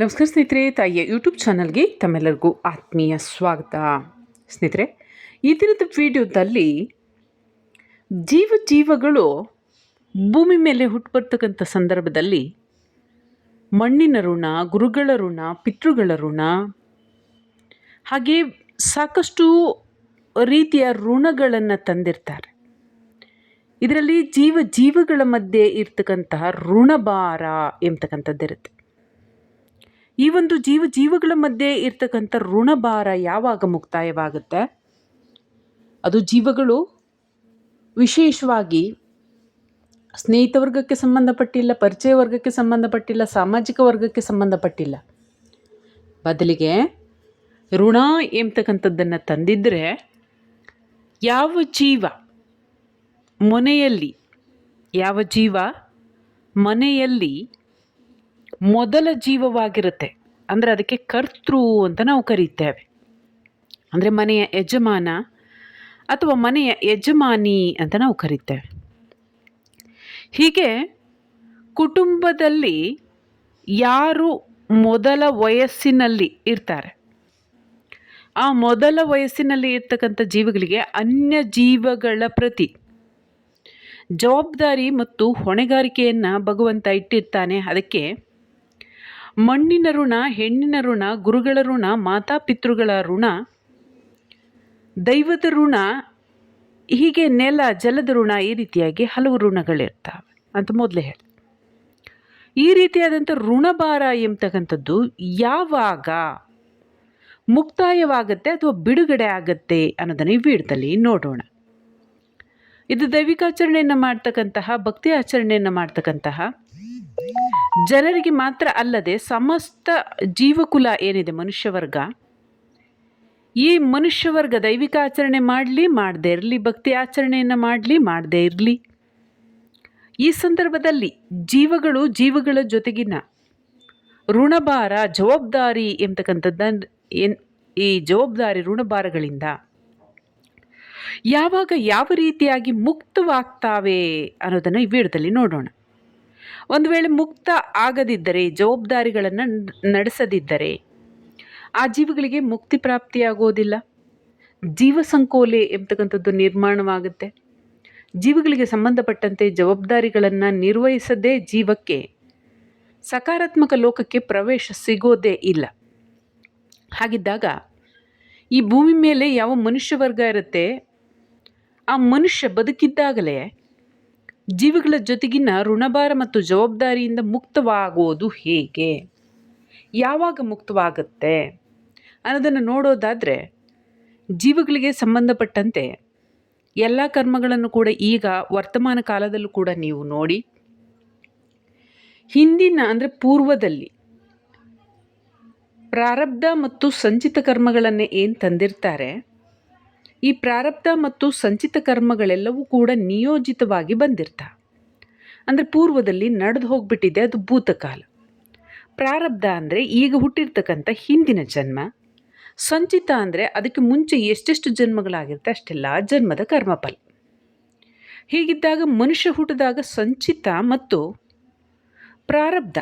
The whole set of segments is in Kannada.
ನಮಸ್ಕಾರ ಸ್ನೇಹಿತರೆ, ತಾಯಿಯ ಯೂಟ್ಯೂಬ್ ಚಾನಲ್ಗೆ ತಮ್ಮೆಲ್ಲರಿಗೂ ಆತ್ಮೀಯ ಸ್ವಾಗತ. ಸ್ನೇಹಿತರೆ, ಈ ದಿನದ ವಿಡಿಯೋದಲ್ಲಿ ಜೀವ ಜೀವಗಳು ಭೂಮಿ ಮೇಲೆ ಹುಟ್ಟುಬರ್ತಕ್ಕಂಥ ಸಂದರ್ಭದಲ್ಲಿ ಮಣ್ಣಿನ ಋಣ, ಗುರುಗಳ ಋಣ, ಪಿತೃಗಳ ಋಣ, ಹಾಗೆ ಸಾಕಷ್ಟು ರೀತಿಯ ಋಣಗಳನ್ನು ತಂದಿರ್ತಾರೆ. ಇದರಲ್ಲಿ ಜೀವ ಜೀವಗಳ ಮಧ್ಯೆ ಇರ್ತಕ್ಕಂತಹ ಋಣಭಾರ ಎಂಬತಕ್ಕಂಥದ್ದಿರುತ್ತೆ. ಈ ಒಂದು ಜೀವ ಜೀವಗಳ ಮಧ್ಯೆ ಇರ್ತಕ್ಕಂಥ ಋಣಭಾರ ಯಾವಾಗ ಮುಕ್ತಾಯವಾಗುತ್ತೆ? ಅದು ಜೀವಗಳು ವಿಶೇಷವಾಗಿ ಸ್ನೇಹಿತ ವರ್ಗಕ್ಕೆ ಸಂಬಂಧಪಟ್ಟಿಲ್ಲ, ಪರಿಚಯ ವರ್ಗಕ್ಕೆ ಸಂಬಂಧಪಟ್ಟಿಲ್ಲ, ಸಾಮಾಜಿಕ ವರ್ಗಕ್ಕೆ ಸಂಬಂಧಪಟ್ಟಿಲ್ಲ. ಬದಲಿಗೆ ಋಣ ಎಂಬತಕ್ಕಂಥದ್ದನ್ನು ತಂದಿದ್ದರೆ ಯಾವ ಜೀವ ಮನೆಯಲ್ಲಿ, ಯಾವ ಜೀವ ಮನೆಯಲ್ಲಿ ಮೊದಲ ಜೀವವಾಗಿರುತ್ತೆ. ಅಂದರೆ ಅದಕ್ಕೆ ಕರ್ತೃ ಅಂತ ನಾವು ಕರೀತೇವೆ. ಅಂದರೆ ಮನೆಯ ಯಜಮಾನ ಅಥವಾ ಮನೆಯ ಯಜಮಾನಿ ಅಂತ ನಾವು ಕರೀತೇವೆ. ಹೀಗೆ ಕುಟುಂಬದಲ್ಲಿ ಯಾರು ಮೊದಲ ವಯಸ್ಸಿನಲ್ಲಿ ಇರ್ತಾರೆ, ಆ ಮೊದಲ ವಯಸ್ಸಿನಲ್ಲಿ ಇರ್ತಕ್ಕಂಥ ಜೀವಗಳಿಗೆ ಅನ್ಯ ಜೀವಗಳ ಪ್ರತಿ ಜವಾಬ್ದಾರಿ ಮತ್ತು ಹೊಣೆಗಾರಿಕೆಯನ್ನು ಭಗವಂತ ಇಟ್ಟಿರ್ತಾನೆ. ಅದಕ್ಕೆ ಮಣ್ಣಿನ ಋಣ, ಹೆಣ್ಣಿನ ಋಣ, ಗುರುಗಳ ಋಣ, ಮಾತಾ ಪಿತೃಗಳ ಋಣ. ದೈವದ ಋಣ, ಹೀಗೆ ನೆಲ, ಜಲದ ಋಣ ಈ ರೀತಿಯಾಗಿ ಹಲವು ಋಣಗಳಿರ್ತವೆ. ಅಂತ ಮೊದಲೇ ಹೇಳಿ. ಈ ರೀತಿಯಾದಂಥ ಋಣಭಾರ ಎಂಬತಕ್ಕಂಥದ್ದು ಯಾವಾಗ ಮುಕ್ತಾಯವಾಗತ್ತೆ ಅಥವಾ ಬಿಡುಗಡೆ ಆಗತ್ತೆ ಅನ್ನೋದನ್ನು ಈ ವಿಡಿಯೋದಲ್ಲಿ ನೋಡೋಣ. ಇದು ದೈವಿಕಾಚರಣೆಯನ್ನು ಮಾಡ್ತಕ್ಕಂತಹ, ಭಕ್ತಿ ಆಚರಣೆಯನ್ನು ಮಾಡ್ತಕ್ಕಂತಹ ಜನರಿಗೆ ಮಾತ್ರ ಅಲ್ಲದೆ ಸಮಸ್ತ ಜೀವಕುಲ ಏನಿದೆ ಮನುಷ್ಯ ವರ್ಗ, ಈ ಮನುಷ್ಯ ವರ್ಗ ದೈವಿಕ ಆಚರಣೆ ಮಾಡಲಿ, ಮಾಡದೇ ಇರಲಿ, ಭಕ್ತಿ ಆಚರಣೆಯನ್ನು ಮಾಡಲಿ, ಮಾಡದೇ ಇರಲಿ. ಈ ಸಂದರ್ಭದಲ್ಲಿ ಜೀವಗಳು ಜೀವಗಳ ಜೊತೆಗಿನ ಋಣಭಾರ, ಜವಾಬ್ದಾರಿ ಎಂಬತಕ್ಕಂಥದ್ದು ಏನು, ಈ ಜವಾಬ್ದಾರಿ ಋಣಭಾರಗಳಿಂದ ಯಾವಾಗ ಯಾವ ರೀತಿಯಾಗಿ ಮುಕ್ತವಾಗ್ತಾವೆ ಅನ್ನೋದನ್ನು ಈ ವಿಡಿಯೋದಲ್ಲಿ ನೋಡೋಣ. ಒಂದು ವೇಳೆ ಮುಕ್ತ ಆಗದಿದ್ದರೆ, ಜವಾಬ್ದಾರಿಗಳನ್ನು ನಡೆಸದಿದ್ದರೆ ಆ ಜೀವಿಗಳಿಗೆ ಮುಕ್ತಿ ಪ್ರಾಪ್ತಿಯಾಗೋದಿಲ್ಲ. ಜೀವ ಸಂಕೋಲೆ ಎಂಬತಕ್ಕಂಥದ್ದು ನಿರ್ಮಾಣವಾಗುತ್ತೆ. ಜೀವಿಗಳಿಗೆ ಸಂಬಂಧಪಟ್ಟಂತೆ ಜವಾಬ್ದಾರಿಗಳನ್ನು ನಿರ್ವಹಿಸದೇ ಜೀವಕ್ಕೆ ಸಕಾರಾತ್ಮಕ ಲೋಕಕ್ಕೆ ಪ್ರವೇಶ ಸಿಗೋದೇ ಇಲ್ಲ. ಹಾಗಿದ್ದಾಗ ಈ ಭೂಮಿ ಮೇಲೆ ಯಾವ ಮನುಷ್ಯ ವರ್ಗ ಇರುತ್ತೆ, ಆ ಮನುಷ್ಯ ಬದುಕಿದ್ದಾಗಲೇ ಜೀವಿಗಳ ಜೊತೆಗಿನ ಋಣಭಾರ ಮತ್ತು ಜವಾಬ್ದಾರಿಯಿಂದ ಮುಕ್ತವಾಗೋದು ಹೇಗೆ? ಯಾವಾಗ ಮುಕ್ತವಾಗುತ್ತೆ? ಅನ್ನೋದನ್ನು ನೋಡೋದಾದರೆ, ಜೀವಗಳಿಗೆ ಸಂಬಂಧಪಟ್ಟಂತೆ ಎಲ್ಲ ಕರ್ಮಗಳನ್ನು ಕೂಡ ಈಗ ವರ್ತಮಾನ ಕಾಲದಲ್ಲೂ ಕೂಡ ನೀವು ನೋಡಿ, ಹಿಂದಿನ ಅಂದರೆ ಪೂರ್ವದಲ್ಲಿ ಪ್ರಾರಬ್ಧ ಮತ್ತು ಸಂಚಿತ ಕರ್ಮಗಳನ್ನು ಏನು ತಂದಿರ್ತಾರೆ? ಈ ಪ್ರಾರಬ್ಧ ಮತ್ತು ಸಂಚಿತ ಕರ್ಮಗಳೆಲ್ಲವೂ ಕೂಡ ನಿಯೋಜಿತವಾಗಿ ಬಂದಿರ್ತವೆ ಅಂದರೆ ಪೂರ್ವದಲ್ಲಿ ನಡೆದು ಹೋಗಿಬಿಟ್ಟಿದೆ ಅದು ಭೂತಕಾಲ. ಪ್ರಾರಬ್ಧ ಅಂದರೆ ಈಗ ಹುಟ್ಟಿರ್ತಕ್ಕಂಥ ಹಿಂದಿನ ಜನ್ಮ. ಸಂಚಿತ ಅಂದರೆ ಅದಕ್ಕೆ ಮುಂಚೆ ಎಷ್ಟೆಷ್ಟು ಜನ್ಮಗಳಾಗಿರುತ್ತೆ ಅಷ್ಟೆಲ್ಲ ಜನ್ಮದ ಕರ್ಮಫಲ. ಹೀಗಿದ್ದಾಗ ಮನುಷ್ಯ ಹುಟ್ಟಿದಾಗ ಸಂಚಿತ ಮತ್ತು ಪ್ರಾರಬ್ಧ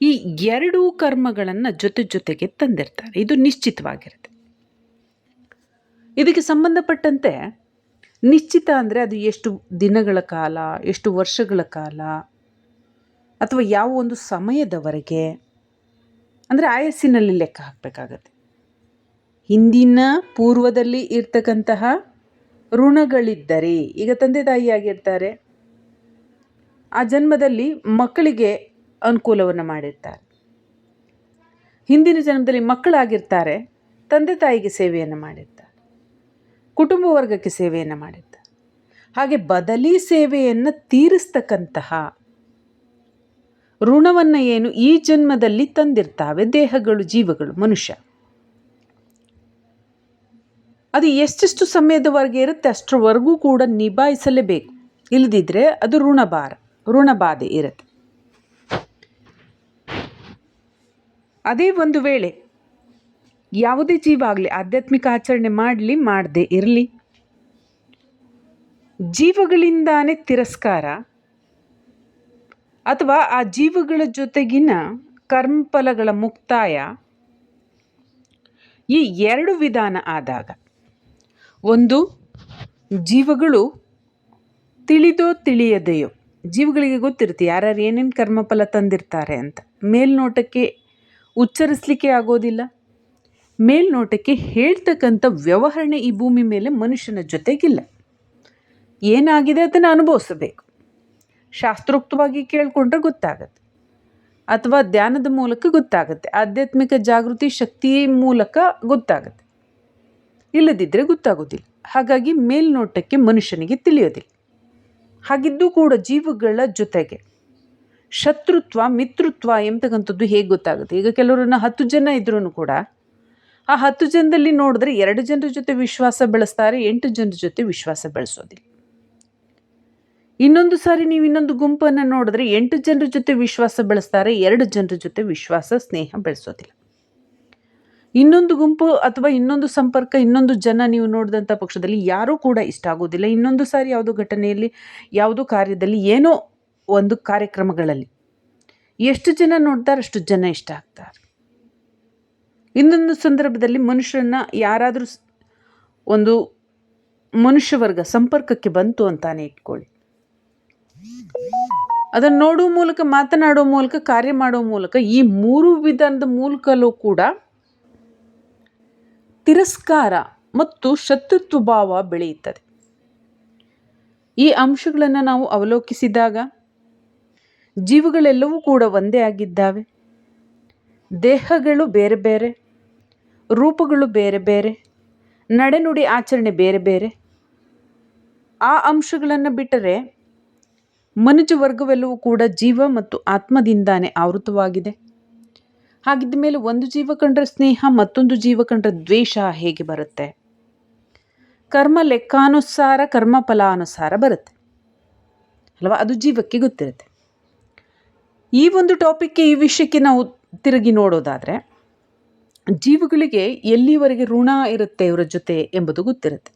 ಈ ಎರಡೂ ಕರ್ಮಗಳನ್ನು ಜೊತೆ ಜೊತೆಗೆ ತಂದಿರ್ತಾರೆ. ಇದು ನಿಶ್ಚಿತವಾಗಿರುತ್ತೆ. ಇದಕ್ಕೆ ಸಂಬಂಧಪಟ್ಟಂತೆ ನಿಶ್ಚಿತ ಅಂದರೆ ಅದು ಎಷ್ಟು ದಿನಗಳ ಕಾಲ, ಎಷ್ಟು ವರ್ಷಗಳ ಕಾಲ, ಅಥವಾ ಯಾವ ಒಂದು ಸಮಯದವರೆಗೆ, ಅಂದರೆ ಆಯಸ್ಸಿನಲ್ಲಿ ಲೆಕ್ಕ ಹಾಕಬೇಕಾಗತ್ತೆ. ಹಿಂದಿನ ಪೂರ್ವದಲ್ಲಿ ಇರ್ತಕ್ಕಂತಹ ಋಣಗಳಿದ್ದರೆ, ಈಗ ತಂದೆ ತಾಯಿಯಾಗಿರ್ತಾರೆ ಆ ಜನ್ಮದಲ್ಲಿ ಮಕ್ಕಳಿಗೆ ಅನುಕೂಲವನ್ನು ಮಾಡಿರ್ತಾರೆ. ಹಿಂದಿನ ಜನ್ಮದಲ್ಲಿ ಮಕ್ಕಳಾಗಿರ್ತಾರೆ, ತಂದೆ ತಾಯಿಗೆ ಸೇವೆಯನ್ನು ಮಾಡಿರ್ತಾರೆ. ಕುಟುಂಬ ವರ್ಗಕ್ಕೆ ಸೇವೆಯನ್ನು ಮಾಡಿದ್ದ. ಹಾಗೆ ಬದಲಿ ಸೇವೆಯನ್ನು ತೀರಿಸ್ತಕ್ಕಂತಹ ಋಣವನ್ನು ಏನು ಈ ಜನ್ಮದಲ್ಲಿ ತಂದಿರ್ತಾವೆ ದೇಹಗಳು, ಜೀವಗಳು, ಮನುಷ್ಯ. ಅದು ಎಷ್ಟೆಷ್ಟು ಸಮಯದವರೆಗೆ ಇರುತ್ತೆ ಅಷ್ಟರವರೆಗೂ ಕೂಡ ನಿಭಾಯಿಸಲೇಬೇಕು. ಇಲ್ಲದಿದ್ದರೆ ಅದು ಋಣಭಾರ, ಋಣಬಾಧೆ ಇರುತ್ತೆ. ಅದೇ ಒಂದು ವೇಳೆ ಯಾವುದೇ ಜೀವ ಆಗಲಿ, ಆಧ್ಯಾತ್ಮಿಕ ಆಚರಣೆ ಮಾಡಲಿ, ಮಾಡದೆ ಇರಲಿ. ಜೀವಗಳಿಂದಾನೇ ತಿರಸ್ಕಾರ. ಅಥವಾ ಆ ಜೀವಗಳ ಜೊತೆಗಿನ ಕರ್ಮಫಲಗಳ ಮುಕ್ತಾಯ. ಈ ಎರಡು ವಿಧಾನ ಆದಾಗ, ಒಂದು, ಜೀವಗಳು ತಿಳಿದೋ ತಿಳಿಯದೆಯೋ, ಜೀವಗಳಿಗೆ ಗೊತ್ತಿರುತ್ತೆ ಯಾರ್ಯಾರು ಏನೇನು ಕರ್ಮಫಲ ತಂದಿರ್ತಾರೆ ಅಂತ. ಮೇಲ್ನೋಟಕ್ಕೆ ಉಚ್ಚರಿಸಲಿಕ್ಕೆ ಆಗೋದಿಲ್ಲ. ಮೇಲ್ನೋಟಕ್ಕೆ ಹೇಳ್ತಕ್ಕಂಥ ವ್ಯವಹರಣೆ ಈ ಭೂಮಿ ಮೇಲೆ ಮನುಷ್ಯನ ಜೊತೆಗಿಲ್ಲ. ಏನಾಗಿದೆ ಅದನ್ನು ಅನುಭವಿಸಬೇಕು? ಶಾಸ್ತ್ರೋಕ್ತವಾಗಿ ಕೇಳಿಕೊಂಡ್ರೆ ಗೊತ್ತಾಗತ್ತೆ. ಅಥವಾ ಧ್ಯಾನದ ಮೂಲಕ ಗೊತ್ತಾಗುತ್ತೆ. ಆಧ್ಯಾತ್ಮಿಕ ಜಾಗೃತಿ ಶಕ್ತಿಯ ಮೂಲಕ ಗೊತ್ತಾಗುತ್ತೆ. ಇಲ್ಲದಿದ್ದರೆ ಗೊತ್ತಾಗೋದಿಲ್ಲ. ಹಾಗಾಗಿ ಮೇಲ್ನೋಟಕ್ಕೆ ಮನುಷ್ಯನಿಗೆ ತಿಳಿಯೋದಿಲ್ಲ. ಹಾಗಿದ್ದೂ ಕೂಡ ಜೀವಗಳ ಜೊತೆಗೆ. ಶತ್ರುತ್ವ, ಮಿತ್ರತ್ವ ಎಂಬತಕ್ಕಂಥದ್ದು ಹೇಗೆ ಗೊತ್ತಾಗುತ್ತೆ? ಈಗ ಕೆಲವರನ್ನ ಹತ್ತು ಜನ ಇದ್ರೂ ಕೂಡ ಆ ಹತ್ತು ಜನದಲ್ಲಿ ನೋಡಿದ್ರೆ ಎರಡು ಜನರ ಜೊತೆ ವಿಶ್ವಾಸ ಬೆಳೆಸ್ತಾರೆ, ಎಂಟು ಜನರ ಜೊತೆ ವಿಶ್ವಾಸ ಬೆಳೆಸೋದಿಲ್ಲ. ಇನ್ನೊಂದು ಸಾರಿ ನೀವು ಇನ್ನೊಂದು ಗುಂಪನ್ನು ನೋಡಿದ್ರೆ ಎಂಟು ಜನರ ಜೊತೆ ವಿಶ್ವಾಸ ಬೆಳೆಸ್ತಾರೆ, ಎರಡು ಜನರ ಜೊತೆ ವಿಶ್ವಾಸ, ಸ್ನೇಹ ಬೆಳೆಸೋದಿಲ್ಲ. ಇನ್ನೊಂದು ಗುಂಪು ಅಥವಾ ಇನ್ನೊಂದು ಸಂಪರ್ಕ, ಇನ್ನೊಂದು ಜನ ನೀವು ನೋಡಿದಂಥ ಪಕ್ಷದಲ್ಲಿ ಯಾರೂ ಕೂಡ ಇಷ್ಟ ಆಗೋದಿಲ್ಲ. ಇನ್ನೊಂದು ಸಾರಿ ಯಾವುದೋ ಘಟನೆಯಲ್ಲಿ, ಯಾವುದೋ ಕಾರ್ಯದಲ್ಲಿ, ಏನೋ ಒಂದು ಕಾರ್ಯಕ್ರಮಗಳಲ್ಲಿ ಎಷ್ಟು ಜನ ನೋಡ್ತಾರೆ ಅಷ್ಟು ಜನ ಇಷ್ಟ ಆಗ್ತಾರೆ. ಇನ್ನೊಂದು ಸಂದರ್ಭದಲ್ಲಿ ಮನುಷ್ಯರನ್ನ ಯಾರಾದರೂ ಒಂದು ಮನುಷ್ಯ ವರ್ಗ ಸಂಪರ್ಕಕ್ಕೆ ಬಂತು ಅಂತಾನೆ ಇಟ್ಕೊಳ್ಳಿ. ಅದನ್ನು ನೋಡುವ ಮೂಲಕ ಮಾತನಾಡುವ ಮೂಲಕ, ಕಾರ್ಯ ಮಾಡುವ ಮೂಲಕ ಈ ಮೂರು ವಿಧಾನದ ಮೂಲಕಲೂ ಕೂಡ ತಿರಸ್ಕಾರ ಮತ್ತು ಶತ್ರುತ್ವ ಭಾವ ಬೆಳೆಯುತ್ತದೆ. ಈ ಅಂಶಗಳನ್ನು ನಾವು ಅವಲೋಕಿಸಿದಾಗ ಜೀವಗಳೆಲ್ಲವೂ ಕೂಡ ಒಂದೇ ಆಗಿದ್ದಾವೆ. ದೇಹಗಳು ಬೇರೆ ಬೇರೆ. ರೂಪಗಳು ಬೇರೆ ಬೇರೆ, ನಡೆನುಡಿ ಆಚರಣೆ ಬೇರೆ ಬೇರೆ. ಆ ಅಂಶಗಳನ್ನು ಬಿಟ್ಟರೆ ಮನುಜ ವರ್ಗವೆಲ್ಲವೂ ಕೂಡ ಜೀವ ಮತ್ತು ಆತ್ಮದಿಂದಾನೇ ಆವೃತವಾಗಿದೆ. ಹಾಗಿದ್ದ ಮೇಲೆ ಒಂದು ಜೀವ ಕಂಡ್ರೆ ಸ್ನೇಹ, ಮತ್ತೊಂದು ಜೀವ ಕಂಡ್ರೆ ದ್ವೇಷ ಹೇಗೆ ಬರುತ್ತೆ? ಕರ್ಮ ಲೆಕ್ಕಾನುಸಾರ, ಕರ್ಮ ಫಲಾನುಸಾರ ಬರುತ್ತೆ. ಅಲ್ವಾ? ಅದು ಜೀವಕ್ಕೆ ಗೊತ್ತಿರುತ್ತೆ. ಈ ಒಂದು ಟಾಪಿಕ್ಗೆ ಈ ವಿಷಯಕ್ಕೆ ನಾವು ತಿರುಗಿ ನೋಡೋದಾದರೆ ಜೀವಗಳಿಗೆ ಎಲ್ಲಿವರೆಗೆ ಋಣ ಇರುತ್ತೆ ಇವರ ಜೊತೆ ಎಂಬುದು ಗೊತ್ತಿರುತ್ತೆ.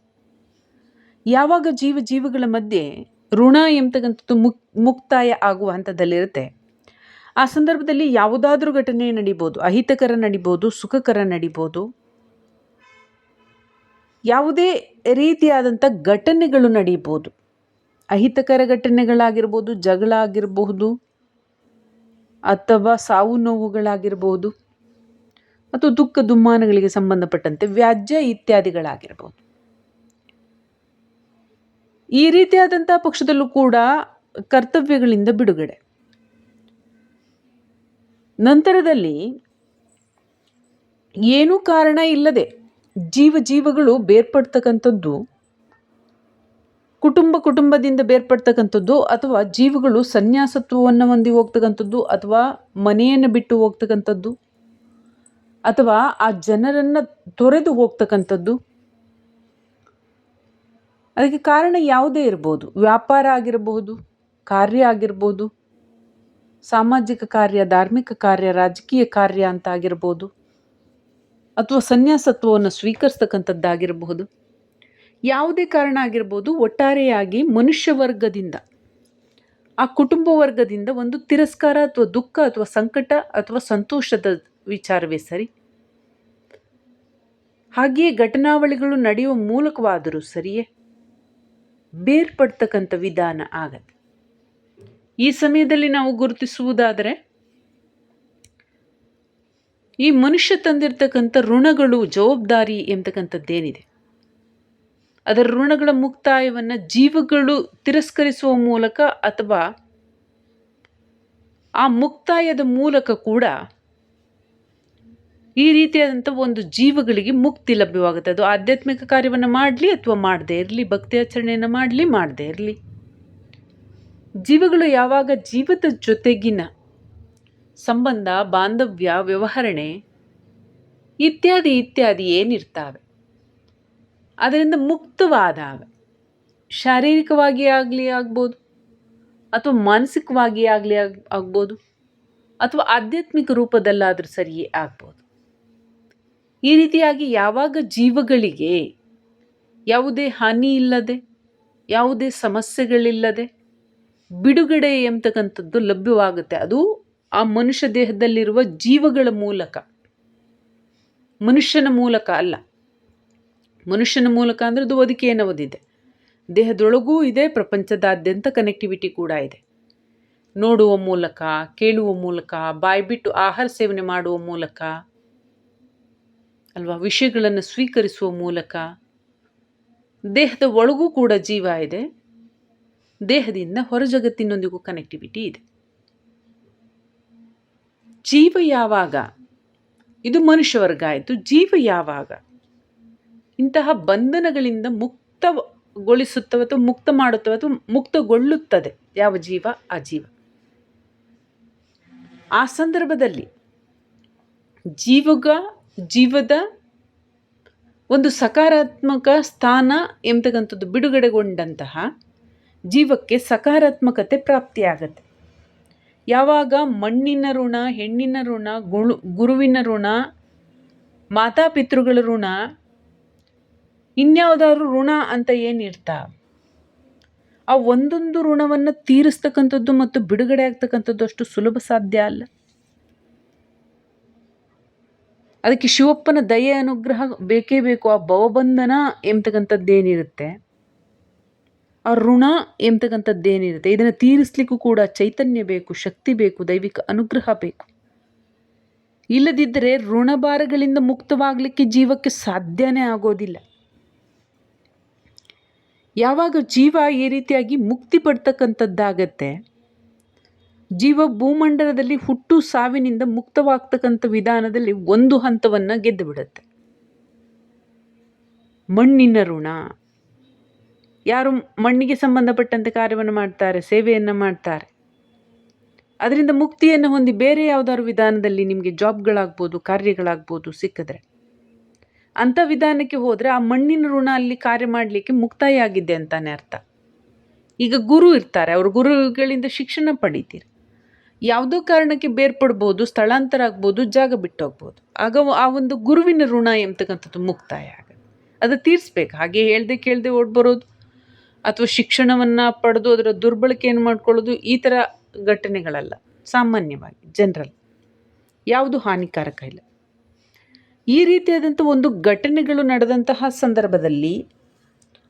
ಯಾವಾಗ ಜೀವ ಜೀವಿಗಳ ಮಧ್ಯೆ ಋಣ ಎಂಬತಕ್ಕಂಥದ್ದು ಮುಕ್, ಮುಕ್ತಾಯ ಆಗುವ ಹಂತದಲ್ಲಿರುತ್ತೆ ಆ ಸಂದರ್ಭದಲ್ಲಿ ಯಾವುದಾದ್ರೂ ಘಟನೆ ನಡಿಬೋದು, ಅಹಿತಕರ ನಡಿಬೋದು, ಸುಖಕರ ನಡಿಬೋದು. ಯಾವುದೇ ರೀತಿಯಾದಂಥ ಘಟನೆಗಳು ನಡೀಬೋದು. ಅಹಿತಕರ ಘಟನೆಗಳಾಗಿರ್ಬೋದು, ಜಗಳ ಆಗಿರಬಹುದು, ಅಥವಾ ಸಾವು ನೋವುಗಳಾಗಿರ್ಬೋದು. ಅಥವಾ ದುಃಖ ದುಮ್ಮಾನಗಳಿಗೆ ಸಂಬಂಧಪಟ್ಟಂತೆ ವ್ಯಾಜ್ಯ ಇತ್ಯಾದಿಗಳಾಗಿರಬಹುದು. ಈ ರೀತಿಯಾದಂಥ ಪಕ್ಷದಲ್ಲೂ ಕೂಡ ಕರ್ತವ್ಯಗಳಿಂದ ಬಿಡುಗಡೆ. ನಂತರದಲ್ಲಿ ಏನೂ ಕಾರಣ ಇಲ್ಲದೆ ಜೀವ ಜೀವಗಳು ಬೇರ್ಪಡ್ತಕ್ಕಂಥದ್ದು, ಕುಟುಂಬ ಕುಟುಂಬದಿಂದ ಬೇರ್ಪಡ್ತಕ್ಕಂಥದ್ದು ಅಥವಾ ಜೀವಗಳು ಸನ್ಯಾಸತ್ವವನ್ನು ಹೊಂದಿ ಹೋಗ್ತಕ್ಕಂಥದ್ದು ಅಥವಾ ಮನೆಯನ್ನು ಬಿಟ್ಟು ಹೋಗ್ತಕ್ಕಂಥದ್ದು ಅಥವಾ ಆ ಜನರನ್ನು ತೊರೆದು ಹೋಗ್ತಕ್ಕಂಥದ್ದು? ಅದಕ್ಕೆ ಕಾರಣ ಯಾವುದೇ ಇರ್ಬೋದು. ವ್ಯಾಪಾರ ಆಗಿರಬಹುದು ಕಾರ್ಯ ಆಗಿರ್ಬೋದು, ಸಾಮಾಜಿಕ ಕಾರ್ಯ, ಧಾರ್ಮಿಕ ಕಾರ್ಯ, ರಾಜಕೀಯ ಕಾರ್ಯ ಅಂತ ಆಗಿರ್ಬೋದು, ಅಥವಾ ಸನ್ಯಾಸತ್ವವನ್ನು ಸ್ವೀಕರಿಸ್ತಕ್ಕಂಥದ್ದಾಗಿರಬಹುದು ಯಾವುದೇ ಕಾರಣ ಆಗಿರ್ಬೋದು, ಒಟ್ಟಾರೆಯಾಗಿ ಮನುಷ್ಯ ವರ್ಗದಿಂದ, ಆ ಕುಟುಂಬ ವರ್ಗದಿಂದ ಒಂದು ತಿರಸ್ಕಾರ ಅಥವಾ ದುಃಖ ಅಥವಾ ಸಂಕಟ ಅಥವಾ ಸಂತೋಷದ ವಿಚಾರವೇ ಸರಿ? ಹಾಗೆಯೇ ಘಟನಾವಳಿಗಳು ನಡೆಯುವ ಮೂಲಕವಾದರೂ ಸರಿಯೇ? ಬೇರ್ಪಡ್ತಕ್ಕಂಥ ವಿಧಾನ ಆಗತ್ತೆ ಈ ಸಮಯದಲ್ಲಿ ನಾವು ಗುರುತಿಸುವುದಾದರೆ, ಈ ಮನುಷ್ಯ ತಂದಿರತಕ್ಕಂಥ ಋಣಗಳು ಜವಾಬ್ದಾರಿ ಎಂಬತಕ್ಕಂಥದ್ದೇನಿದೆ. ಅದರ ಋಣಗಳ ಮುಕ್ತಾಯವನ್ನು ಜೀವಗಳು ತಿರಸ್ಕರಿಸುವ ಮೂಲಕ ಅಥವಾ ಆ ಮುಕ್ತಾಯದ ಮೂಲಕ ಕೂಡ ಈ ರೀತಿಯಾದಂಥ ಒಂದು ಜೀವಗಳಿಗೆ ಮುಕ್ತಿ ಲಭ್ಯವಾಗುತ್ತೆ. ಅದು ಆಧ್ಯಾತ್ಮಿಕ ಕಾರ್ಯವನ್ನು ಮಾಡಲಿ ಅಥವಾ ಮಾಡದೇ ಇರಲಿ, ಭಕ್ತಿ ಆಚರಣೆಯನ್ನು ಮಾಡಲಿ, ಮಾಡದೇ ಇರಲಿ. ಜೀವಗಳು ಯಾವಾಗ ಜೀವದ ಜೊತೆಗಿನ ಸಂಬಂಧ, ಬಾಂಧವ್ಯ, ವ್ಯವಹರಣೆ ಇತ್ಯಾದಿ ಇತ್ಯಾದಿ ಏನಿರ್ತಾವೆ, ಅದರಿಂದ ಮುಕ್ತವಾದಾಗ ಶಾರೀರಿಕವಾಗಿ ಆಗಲಿ ಆಗ್ಬೋದು, ಅಥವಾ ಮಾನಸಿಕವಾಗಿ ಆಗಲಿ ಆಗ್, ಆಗ್ಬೋದು, ಅಥವಾ ಆಧ್ಯಾತ್ಮಿಕ ರೂಪದಲ್ಲಾದರೂ ಸರಿಯೇ ಆಗ್ಬೋದು. ಈ ರೀತಿಯಾಗಿ ಯಾವಾಗ ಜೀವಗಳಿಗೆ ಯಾವುದೇ ಹಾನಿ ಇಲ್ಲದೆ, ಯಾವುದೇ ಸಮಸ್ಯೆಗಳಿಲ್ಲದೆ ಬಿಡುಗಡೆ ಎಂಬತಕ್ಕಂಥದ್ದು ಲಭ್ಯವಾಗುತ್ತೆ. ಅದು ಆ ಮನುಷ್ಯ ದೇಹದಲ್ಲಿರುವ ಜೀವಗಳ ಮೂಲಕ, ಮನುಷ್ಯನ ಮೂಲಕ ಅಲ್ಲ. ಮನುಷ್ಯನ ಮೂಲಕ ಅಂದರೆ ಅದು ಒದಿಕೆಯನ್ನು ಏನೋದಿದೆ ದೇಹದೊಳಗೂ ಇದೆ, ಪ್ರಪಂಚದಾದ್ಯಂತ ಕನೆಕ್ಟಿವಿಟಿ ಕೂಡ ಇದೆ. ನೋಡುವ ಮೂಲಕ, ಕೇಳುವ ಮೂಲಕ, ಬಾಯ್ಬಿಟ್ಟು ಆಹಾರ ಸೇವನೆ ಮಾಡುವ ಮೂಲಕ ಅಲ್ವಾ? ವಿಷಯಗಳನ್ನು ಸ್ವೀಕರಿಸುವ ಮೂಲಕ ದೇಹದ ಒಳಗೂ ಕೂಡ ಜೀವ ಇದೆ. ದೇಹದಿಂದ ಹೊರ ಜಗತ್ತಿನೊಂದಿಗೂ ಕನೆಕ್ಟಿವಿಟಿ ಇದೆ. ಜೀವ ಯಾವಾಗ? ಇದು ಮನುಷ್ಯ ವರ್ಗ ಆಯಿತು. ಜೀವ ಯಾವಾಗ? ಇಂತಹ ಬಂಧನಗಳಿಂದ ಮುಕ್ತಗೊಳಿಸುತ್ತವೆ ಅಥವಾ ಮುಕ್ತ ಮಾಡುತ್ತವೆ ಅಥವಾ ಮುಕ್ತಗೊಳ್ಳುತ್ತದೆ. ಯಾವ ಜೀವ? ಆ ಜೀವ. ಆ ಸಂದರ್ಭದಲ್ಲಿ ಜೀವಗ ಜೀವದ ಒಂದು ಸಕಾರಾತ್ಮಕ ಸ್ಥಾನ ಎಂಬತಕ್ಕಂಥದ್ದು ಬಿಡುಗಡೆಗೊಂಡಂತಹ ಜೀವಕ್ಕೆ ಸಕಾರಾತ್ಮಕತೆ ಪ್ರಾಪ್ತಿಯಾಗತ್ತೆ. ಯಾವಾಗ ಮಣ್ಣಿನ ಋಣ, ಹೆಣ್ಣಿನ ಋಣ, ಗುಳು, ಗುರುವಿನ ಋಣ, ಮಾತಾಪಿತೃಗಳ ಋಣ, ಇನ್ಯಾವುದಾದ್ರು ಋಣ ಅಂತ ಏನಿರ್ತಾ, ಆ ಒಂದೊಂದು ಋಣವನ್ನು ತೀರಿಸ್ತಕ್ಕಂಥದ್ದು ಮತ್ತು ಬಿಡುಗಡೆ ಆಗ್ತಕ್ಕಂಥದ್ದು ಅಷ್ಟು ಸುಲಭ ಸಾಧ್ಯ ಅಲ್ಲ. ಅದಕ್ಕೆ ಶಿವಪ್ಪನ ದಯೆ ಅನುಗ್ರಹ ಬೇಕೇ ಬೇಕು. ಆ ಭವಬಂಧನ ಎಂಬತಕ್ಕಂಥದ್ದೇನಿರುತ್ತೆ ಆ ಋಣ ಎಂಬತಕ್ಕಂಥದ್ದೇನಿರುತ್ತೆ ಇದನ್ನು ತೀರಿಸ್ಲಿಕ್ಕೂ ಕೂಡ ಚೈತನ್ಯ ಬೇಕು, ಶಕ್ತಿ ಬೇಕು, ದೈವಿಕ ಅನುಗ್ರಹ ಬೇಕು. ಇಲ್ಲದಿದ್ದರೆ ಋಣಭಾರಗಳಿಂದ ಮುಕ್ತವಾಗಲಿಕ್ಕೆ ಜೀವಕ್ಕೆ ಸಾಧ್ಯನೇ ಆಗೋದಿಲ್ಲ. ಯಾವಾಗ ಜೀವ ಈ ರೀತಿಯಾಗಿ ಮುಕ್ತಿ ಪಡ್ತಕ್ಕಂಥದ್ದಾಗತ್ತೆ ಜೀವ ಭೂಮಂಡಲದಲ್ಲಿ ಹುಟ್ಟು ಸಾವಿನಿಂದ ಮುಕ್ತವಾಗ್ತಕ್ಕಂಥ ವಿಧಾನದಲ್ಲಿ ಒಂದು ಹಂತವನ್ನು ಗೆದ್ದು ಬಿಡುತ್ತೆ. ಮಣ್ಣಿನ ಋಣ. ಯಾರು ಮಣ್ಣಿಗೆ ಸಂಬಂಧಪಟ್ಟಂತೆ ಕಾರ್ಯವನ್ನು ಮಾಡ್ತಾರೆ, ಸೇವೆಯನ್ನು ಮಾಡ್ತಾರೆ. ಅದರಿಂದ ಮುಕ್ತಿಯನ್ನು ಹೊಂದಿ ಬೇರೆ ಯಾವುದಾದ್ರು ವಿಧಾನದಲ್ಲಿ ನಿಮಗೆ ಜಾಬ್ಗಳಾಗ್ಬೋದು, ಕಾರ್ಯಗಳಾಗ್ಬೋದು ಸಿಕ್ಕಿದ್ರೆ. ಅಂಥ ವಿಧಾನಕ್ಕೆ ಹೋದರೆ ಆ ಮಣ್ಣಿನ ಋಣ ಅಲ್ಲಿ ಕಾರ್ಯ ಮಾಡಲಿಕ್ಕೆ ಮುಕ್ತಾಯ ಆಗಿದೆ ಅಂತಾನೆ ಅರ್ಥ. ಈಗ ಗುರು ಇರ್ತಾರೆ, ಅವರು ಗುರುಗಳಿಂದ ಶಿಕ್ಷಣ ಪಡಿತೀರಿ. ಯಾವುದೋ ಕಾರಣಕ್ಕೆ ಬೇರ್ಪಡ್ಬೋದು, ಸ್ಥಳಾಂತರ ಆಗ್ಬೋದು, ಜಾಗ ಬಿಟ್ಟು ಹೋಗ್ಬೋದು ಆಗ ಆ ಒಂದು ಗುರುವಿನ ಋಣ ಎಂಬತಕ್ಕಂಥದ್ದು ಮುಕ್ತಾಯ ಆಗುತ್ತೆ. ಅದು ತೀರಿಸ್ಬೇಕು. ಹಾಗೆ ಹೇಳ್ದೆ ಕೇಳದೆ ಓಡ್ಬರೋದು ಅಥವಾ ಶಿಕ್ಷಣವನ್ನು ಪಡೆದು ಅದರ ದುರ್ಬಳಕೆಯನ್ನು ಮಾಡ್ಕೊಳ್ಳೋದು? ಈ ಥರ ಘಟನೆಗಳಲ್ಲ. ಸಾಮಾನ್ಯವಾಗಿ, ಜನರಲ್. ಯಾವುದು ಹಾನಿಕಾರಕ ಇಲ್ಲ. ಈ ರೀತಿಯಾದಂಥ ಒಂದು ಘಟನೆಗಳು ನಡೆದಂತಹ ಸಂದರ್ಭದಲ್ಲಿ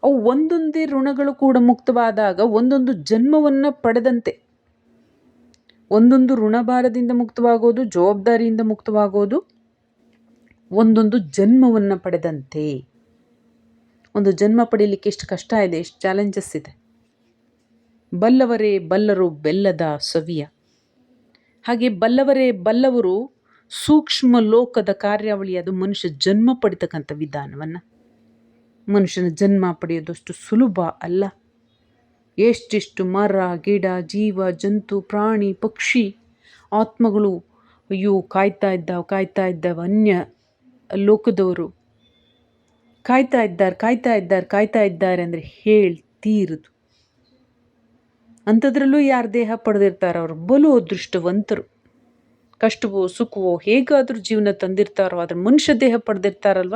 ಅವು ಒಂದೊಂದೇ ಋಣಗಳು ಕೂಡ ಮುಕ್ತವಾದಾಗ, ಒಂದೊಂದು ಜನ್ಮವನ್ನು ಪಡೆದಂತೆ ಒಂದೊಂದು ಋಣಭಾರದಿಂದ ಮುಕ್ತವಾಗೋದು, ಜವಾಬ್ದಾರಿಯಿಂದ ಮುಕ್ತವಾಗೋದು, ಒಂದೊಂದು ಜನ್ಮವನ್ನು ಪಡೆದಂತೆ. ಒಂದು ಜನ್ಮ ಪಡೆಯಲಿಕ್ಕೆ ಎಷ್ಟು ಕಷ್ಟ ಇದೆ, ಎಷ್ಟು ಚಾಲೆಂಜಸ್ ಇದೆ. ಬಲ್ಲವರೇ ಬಲ್ಲರು ಬೆಲ್ಲದ ಸವಿಯ. ಹಾಗೆ ಬಲ್ಲವರೇ ಬಲ್ಲವರು ಸೂಕ್ಷ್ಮ ಲೋಕದ ಕಾರ್ಯಾವಳಿ, ಅದು ಮನುಷ್ಯ ಜನ್ಮ ಪಡಿತಕ್ಕಂಥ ವಿಧಾನವನ್ನು. ಮನುಷ್ಯನ ಜನ್ಮ ಪಡೆಯೋದಷ್ಟು ಸುಲಭ ಅಲ್ಲ. ಎಷ್ಟೆಷ್ಟು ಮರ, ಗಿಡ, ಜೀವ, ಜಂತು, ಪ್ರಾಣಿ, ಪಕ್ಷಿ, ಆತ್ಮಗಳು ಅಯ್ಯೋ, ಕಾಯ್ತಾ ಇದ್ದಾವೆ ಕಾಯ್ತಾ ಇದ್ದಾವೆ ಅನ್ಯ ಲೋಕದವರು. ಕಾಯ್ತಾ ಇದ್ದಾರೆ ಕಾಯ್ತಾ ಇದ್ದಾರೆ ಕಾಯ್ತಾ ಇದ್ದಾರೆ ಅಂದರೆ ಹೇಳ್ತೀರದು ಅಂಥದ್ರಲ್ಲೂ ಯಾರು ದೇಹ ಪಡೆದಿರ್ತಾರೋ ಅವರು ಬಲು ಅದೃಷ್ಟವಂತರು. ಕಷ್ಟವೋ, ಸುಖವೋ, ಹೇಗಾದರೂ ಜೀವನ ತಂದಿರ್ತಾರೋ ಅದ್ರ ಮನುಷ್ಯ ದೇಹ ಪಡೆದಿರ್ತಾರಲ್ವ?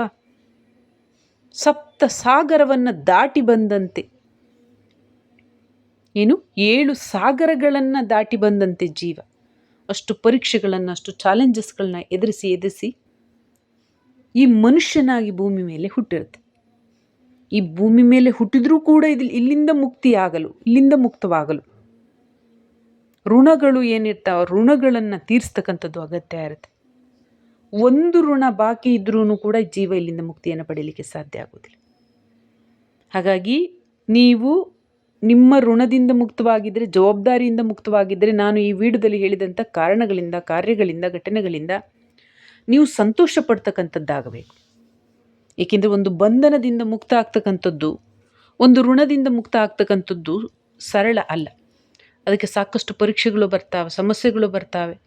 ಸಪ್ತ ಸಾಗರವನ್ನು ದಾಟಿ ಬಂದಂತೆ. ಏನು? ಏಳು ಸಾಗರಗಳನ್ನು ದಾಟಿ ಬಂದಂತೆ ಜೀವ. ಅಷ್ಟು ಪರೀಕ್ಷೆಗಳನ್ನು, ಅಷ್ಟು ಚಾಲೆಂಜಸ್ಗಳನ್ನ ಎದುರಿಸಿ ಎದುರಿಸಿ ಈ ಮನುಷ್ಯನಾಗಿ ಭೂಮಿ ಮೇಲೆ ಹುಟ್ಟಿರುತ್ತೆ. ಈ ಭೂಮಿ ಮೇಲೆ ಹುಟ್ಟಿದ್ರೂ ಕೂಡ ಇದು ಇಲ್ಲಿಂದ ಮುಕ್ತಿಯಾಗಲು, ಇಲ್ಲಿಂದ ಮುಕ್ತವಾಗಲು ಋಣಗಳು ಏನಿರ್ತಾವ, ಋಣಗಳನ್ನು ತೀರಿಸ್ತಕ್ಕಂಥದ್ದು ಅಗತ್ಯ ಇರುತ್ತೆ. ಒಂದು ಋಣ ಬಾಕಿ ಇದ್ರೂ ಕೂಡ ಜೀವ ಇಲ್ಲಿಂದ ಮುಕ್ತಿಯನ್ನು ಪಡೀಲಿಕ್ಕೆ ಸಾಧ್ಯ ಆಗೋದಿಲ್ಲ. ಹಾಗಾಗಿ ನೀವು ನಿಮ್ಮ ಋಣದಿಂದ ಮುಕ್ತವಾಗಿದ್ದರೆ ಜವಾಬ್ದಾರಿಯಿಂದ ಮುಕ್ತವಾಗಿದ್ದರೆ ನಾನು ಈ ವಿಡಿಯೋದಲ್ಲಿ ಹೇಳಿದಂಥ ಕಾರಣಗಳಿಂದ, ಕಾರ್ಯಗಳಿಂದ, ಘಟನೆಗಳಿಂದ ನೀವು ಸಂತೋಷ ಪಡ್ತಕ್ಕಂಥದ್ದಾಗಬೇಕು ಏಕೆಂದರೆ ಒಂದು ಬಂಧನದಿಂದ ಮುಕ್ತ ಆಗ್ತಕ್ಕಂಥದ್ದು ಒಂದು ಋಣದಿಂದ ಮುಕ್ತ ಆಗ್ತಕ್ಕಂಥದ್ದು ಸರಳ ಅಲ್ಲ. ಅದಕ್ಕೆ ಸಾಕಷ್ಟು ಪರೀಕ್ಷೆಗಳು ಬರ್ತಾವೆ, ಸಮಸ್ಯೆಗಳು ಬರ್ತಾವೆ.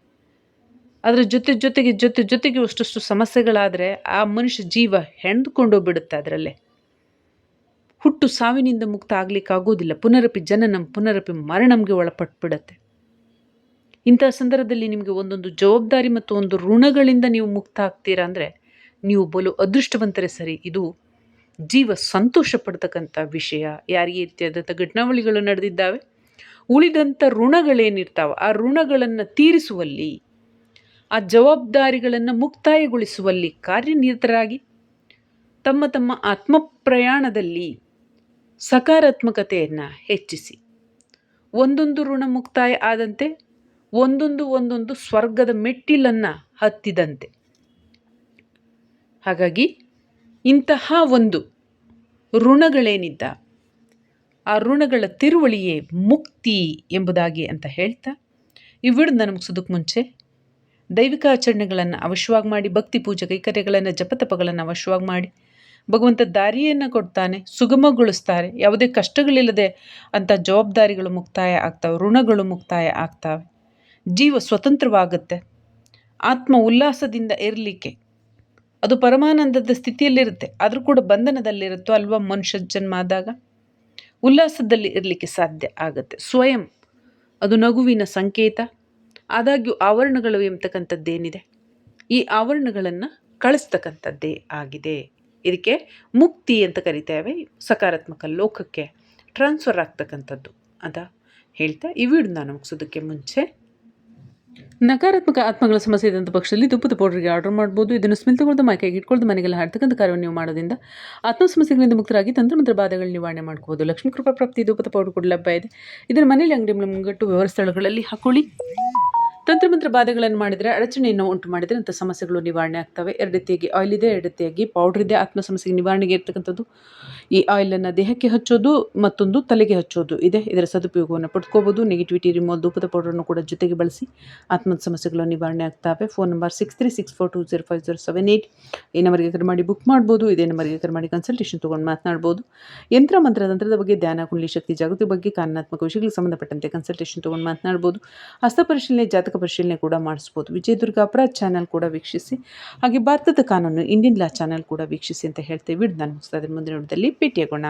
ಅದರ ಜೊತೆ ಜೊತೆಗೆ ಜೊತೆ ಜೊತೆಗೆ ಅಷ್ಟಷ್ಟು ಸಮಸ್ಯೆಗಳಾದರೆ ಆ ಮನುಷ್ಯ ಜೀವ ಹೆಣ್ದುಕೊಂಡು ಬಿಡುತ್ತೆ ಅದರಲ್ಲೇ. ಹುಟ್ಟು ಸಾವಿನಿಂದ ಮುಕ್ತ ಆಗಲಿಕ್ಕಾಗೋದಿಲ್ಲ ಪುನರಪಿ ಜನನಂ, ಪುನರಪಿ ಮರಣಂಗೆ ಒಳಪಟ್ಬಿಡತ್ತೆ. ಇಂಥ ಸಂದರ್ಭದಲ್ಲಿ ನಿಮಗೆ ಒಂದೊಂದು ಜವಾಬ್ದಾರಿ ಮತ್ತು ಒಂದು ಋಣಗಳಿಂದ ನೀವು ಮುಕ್ತ ಆಗ್ತೀರಾ ಅಂದರೆ ನೀವು ಬಲು ಅದೃಷ್ಟವಂತರೇ ಸರಿ. ಇದು ಜೀವ ಸಂತೋಷ ಪಡ್ತಕ್ಕಂಥ ವಿಷಯ. ಯಾರಿಗೆ ರೀತಿಯಾದಂಥ ಘಟನಾವಳಿಗಳು ನಡೆದಿದ್ದಾವೆ? ಉಳಿದಂಥ ಋಣಗಳೇನಿರ್ತಾವೆ? ಆ ಋಣಗಳನ್ನು ತೀರಿಸುವಲ್ಲಿ, ಆ ಜವಾಬ್ದಾರಿಗಳನ್ನು ಮುಕ್ತಾಯಗೊಳಿಸುವಲ್ಲಿ ಕಾರ್ಯನಿರತರಾಗಿ ತಮ್ಮ ತಮ್ಮ ಆತ್ಮ ಪ್ರಯಾಣದಲ್ಲಿ ಸಕಾರಾತ್ಮಕತೆಯನ್ನು ಹೆಚ್ಚಿಸಿ. ಒಂದೊಂದು ಋಣ ಮುಕ್ತಾಯ ಆದಂತೆ, ಒಂದೊಂದು ಒಂದೊಂದು ಸ್ವರ್ಗದ ಮೆಟ್ಟಿಲನ್ನು ಹತ್ತಿದಂತೆ. ಹಾಗಾಗಿ ಇಂತಹ ಒಂದು ಋಣಗಳೇನಿದ್ದ, ಆ ಋಣಗಳ ತಿರುವಳಿಯೇ ಮುಕ್ತಿ ಎಂಬುದಾಗಿ ಅಂತ ಹೇಳ್ತಾ ಇವಿಡು ನನ್ನ ಮುಗಿಸೋದಕ್ಕೆ ಮುಂಚೆ ದೈವಿಕ ಆಚರಣೆಗಳನ್ನು ಅವಶ್ಯವಾಗಿ ಮಾಡಿ, ಭಕ್ತಿ ಪೂಜೆ, ಕೈಕರ್ಯಗಳನ್ನು, ಜಪತಪಗಳನ್ನು ಅವಶ್ಯವಾಗಿ ಮಾಡಿ ಭಗವಂತ ದಾರಿಯನ್ನು ಕೊಡ್ತಾನೆ, ಸುಗಮಗೊಳಿಸ್ತಾರೆ. ಯಾವುದೇ ಕಷ್ಟಗಳಿಲ್ಲದೆ ಅಂಥ ಜವಾಬ್ದಾರಿಗಳು ಮುಕ್ತಾಯ ಆಗ್ತವೆ, ಋಣಗಳು ಮುಕ್ತಾಯ ಆಗ್ತವೆ. ಜೀವ ಸ್ವತಂತ್ರವಾಗುತ್ತೆ. ಆತ್ಮ ಉಲ್ಲಾಸದಿಂದ ಇರಲಿಕ್ಕೆ ಅದು ಪರಮಾನಂದದ ಸ್ಥಿತಿಯಲ್ಲಿರುತ್ತೆ. ಆದರೂ ಕೂಡ ಬಂಧನದಲ್ಲಿರುತ್ತೋ ಅಲ್ವಾ ಮನುಷ್ಯ ಜನ್ಮ ಆದಾಗ ಉಲ್ಲಾಸದಲ್ಲಿ ಇರಲಿಕ್ಕೆ ಸಾಧ್ಯ ಆಗುತ್ತೆ. ಸ್ವಯಂ ಅದು ನಗುವಿನ ಸಂಕೇತ. ಆದಾಗ್ಯೂ ಆವರಣಗಳು ಎಂಬತಕ್ಕಂಥದ್ದೇನಿದೆ? ಈ ಆವರಣಗಳನ್ನು ಕಳಿಸ್ತಕ್ಕಂಥದ್ದೇ ಆಗಿದೆ. ಇದಕ್ಕೆ ಮುಕ್ತಿ ಅಂತ ಕರಿತೇವೆ, ಸಕಾರಾತ್ಮಕ ಲೋಕಕ್ಕೆ ಟ್ರಾನ್ಸ್ಫರ್ ಆಗ್ತಕ್ಕಂಥದ್ದು ಅಂತ ಹೇಳ್ತಾ ಈ ನಾನು ಮುಗಿಸೋದಕ್ಕೆ ಮುಂಚೆ. ನಕಾರಾತ್ಮಕ ಆತ್ಮಗಳ ಸಮಸ್ಯೆ ಇದ್ದಂಥ ಪಕ್ಷದಲ್ಲಿ ತುಪ್ಪದ ಪೌಡ್ರಿಗೆ ಆರ್ಡರ್ ಮಾಡ್ಬೋದು. ಇದನ್ನು ಸ್ಮೆಲ್ ತಗೊಳ್ದು ಮೈಕೈಗೆ ಇಟ್ಕೊಳ್ದು ಮನೆಗೆಲ್ಲ ಹಾಡ್ತಕ್ಕಂಥ ಕಾರ್ಯವನ್ನು ನೀವು ಮಾಡೋದ್ರಿಂದ ಆತ್ಮ ಸಮಸ್ಯೆಗಳಿಂದ ಮುಕ್ತರಾಗಿ ತಂತ್ರಮಂತ್ರ ಬಾಧೆಗಳ ನಿವಾರಣೆ ಮಾಡ್ಕೋಬೋದು. ಲಕ್ಷ್ಮೀ ಕೃಪಾ ಪ್ರಾಪ್ತಿ, ಧೂಪದ ಪೌಡರ್ ಕೂಡ ಲಭ್ಯ ಇದೆ. ಇದನ್ನು ಮನೆಯಲ್ಲಿ ಅಂಗಡಿ ಮುಂಗಟ್ಟು ವ್ಯವಹಾರ ಸ್ಥಳಗಳಲ್ಲಿ ಹಾಕೊಳ್ಳಿ. ತಂತ್ರಮಂತ್ರ ಬಾಧೆಗಳನ್ನು ಮಾಡಿದರೆ ಅಡಚಣೆಯನ್ನು ಉಂಟು ಮಾಡಿದರೆ ಅಂಥ ಸಮಸ್ಯೆಗಳು ನಿವಾರಣೆ ಆಗ್ತವೆ. ಎರಡು ರೀತಿಯಾಗಿ ಆಯಿಲ್ ಇದೆ, ಎರಡು ರೀತಿಯಾಗಿ ಪೌಡ್ರ್ ಇದೆ. ಆತ್ಮ ಸಮಸ್ಯೆಗೆ ನಿವಾರಣೆಗೆ ಇರ್ತಕ್ಕಂಥದ್ದು ಈ ಆಯಿಲನ್ನು ದೇಹಕ್ಕೆ ಹಚ್ಚೋದು ಮತ್ತೊಂದು ತಲೆಗೆ ಹಚ್ಚೋದು. ಇದೆ, ಇದರ ಸದುಪಯೋಗವನ್ನು ಪಡ್ಕೋಬೋದು. ನೆಗೆಟಿವಿಟಿ ರಿಮೋಲ್ ಧೂಪದ ಪೌಡರನ್ನು ಕೂಡ ಜೊತೆಗೆ ಬಳಸಿ ಆತ್ಮದ ಸಮಸ್ಯೆಗಳು ನಿವಾರಣೆ ಆಗ್ತವೆ. Phone number six three six four two zero five zero seven eight ಈ ನಂಬರ್ಗೆ ಕರೆ ಮಾಡಿ ಬುಕ್ ಮಾಡ್ಬೋದು. ಇದೇ ನಂಬರ್ಗೆ ಕರೆ ಮಾಡಿ ಕನ್ಸಲ್ಟೇಷನ್ ತೊಗೊಂಡು ಮಾತನಾಡ್ಬೋದು. ಯಂತ್ರ, ಮಂತ್ರ, ತಂತ್ರದ ಬಗ್ಗೆ ಧ್ಯಾನ, ಕುಂಡಲಿ, ಶಕ್ತಿ, ಜಾಗೃತಿ ಬಗ್ಗೆ ಕಾನೂನಾತ್ಮಕ ವಿಷಯಗಳಿಗೆ ಸಂಬಂಧಪಟ್ಟಂತೆ ಕನ್ಸಲ್ಟೇಷನ್ ತೊಗೊಂಡು ಮಾತನಾಡ್ಬೋದು. ಹಸ್ತ ಪರಿಶೀಲನೆ, ಜಾತಕ ಪರಿಶೀಲನೆ ಕೂಡ ಮಾಡಿಸ್ಬೋದು. ವಿಜಯದುರ್ಗ ಅಪರಾಧ ಚಾನಲ್ ಕೂಡ ವೀಕ್ಷಿಸಿ. ಹಾಗೆ ಭಾರತದ ಕಾನೂನು ಇಂಡಿಯನ್ ಲಾ ಚಾನಲ್ ಕೂಡ ವೀಕ್ಷಿಸಿ ಅಂತ ಹೇಳ್ತೇವೆ. ನಾನು ಮುಗಿಸ್ತಾ ಇದ್ದೀನಿ ಮುಂದಿನ ವಿಡಿಯೋದಲ್ಲಿ ಭೇಟಿಯಾಗೋಣ